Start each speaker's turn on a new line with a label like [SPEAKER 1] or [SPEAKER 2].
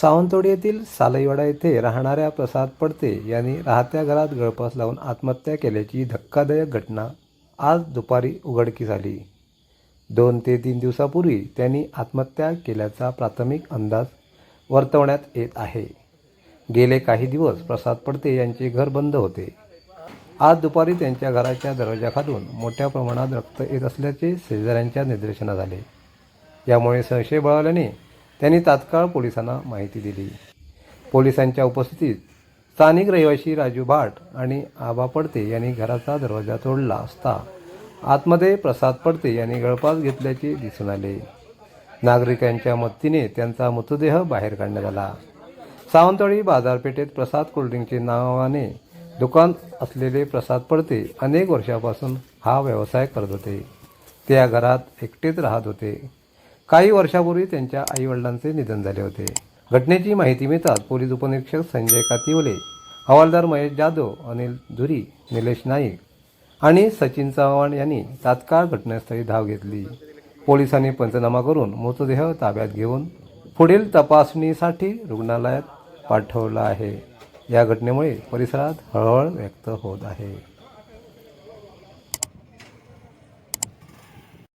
[SPEAKER 1] सावंतवाडी येथील सालईवाडा येथे राहणाऱ्या प्रसाद पडते यांनी राहत्या घरात गळपास लावून आत्महत्या केल्याची धक्कादायक घटना आज दुपारी उघडकीस आली. दोन ते तीन दिवसापूर्वी त्यांनी आत्महत्या केल्याचा प्राथमिक अंदाज वर्तवण्यात येत आहे. गेले काही दिवस प्रसाद पडते यांचे घर बंद होते. आज दुपारी त्यांच्या घराच्या दरवाजाखालून मोठ्या प्रमाणात रक्त येत असल्याचे शेजाऱ्यांच्या निदर्शनात आले. यामुळे संशय बळावल्याने त्यांनी तात्काळ पोलिसांना माहिती दिली. पोलिसांच्या उपस्थितीत स्थानिक रहिवासी राजू भाट आणि आबा पडते यांनी घराचा दरवाजा तोडला असता आतमध्ये प्रसाद पडते यांनी गळपास घेतल्याचे दिसून आले. नागरिकांच्या मदतीने त्यांचा मृतदेह बाहेर काढण्यात आला. सावंतवाडी बाजारपेठेत प्रसाद कोल्ड्रिंकचे नावाने दुकान असलेले प्रसाद पडते अनेक वर्षापासून हा व्यवसाय करत होते. त्या घरात एकटेच राहत होते. काही वर्षापूर्वी त्यांच्या आईवडिलांचे निधन झाले होते. घटनेची माहिती मिळताच पोलीस उपनिरीक्षक संजय कातिवले हवालदार महेश जाधव अनिल धुरी निलेश नाईक आणि सचिन चव्हाण यांनी तात्काळ घटनास्थळी धाव घेतली. पोलिसांनी पंचनामा करून मृतदेह ताब्यात घेऊन पुढील तपासणीसाठी रुग्णालयात पाठवला आहे. या घटनेमुळे परिसरात हळहळ व्यक्त होत आहे.